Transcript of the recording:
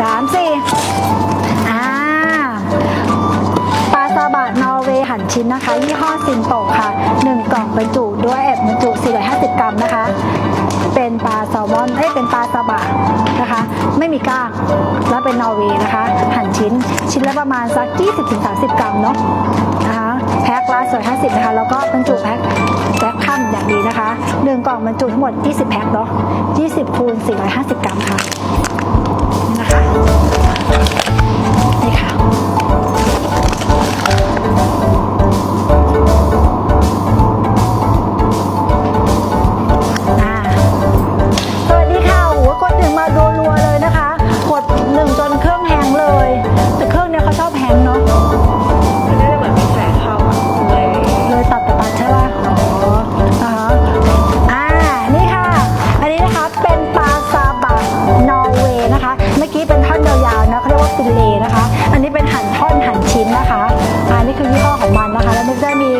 สามสี่อ่าปลาซาบะนอร์เวย์หั่นชิ้นนะคะ ยี่ห้อซินโตะค่ะ 1 กล่องบรรจุด้วยแอบบรรจุ 450 กรัมนะคะ เป็นปลาแซลมอนเอ้ยเป็นปลาซาบะนะคะ ไม่มีกล้าง แล้วเป็นนอร์เวย์นะคะ หั่นชิ้นชิ้นละประมาณสัก 20-30 กรัมเนาะนะคะแพ็คละ250 นะคะ แล้วก็บรรจุแพ็คแพ็คค่ำอย่างดีนะคะ 1 กล่องบรรจุทั้งหมด 20 แพ็คเนาะ20คูณ450 กรัมค่ะ เป็นปลาซาบะนอร์เวย์นะคะ เมื่อกี้เป็นท่อนยาวๆนะเขาเรียกว่าฟิลเลนะคะ อันนี้เป็นหั่นท่อนหั่นชิ้นนะคะ อันนี้คือยี่ห้อของมันนะคะ แล้วมันจะมี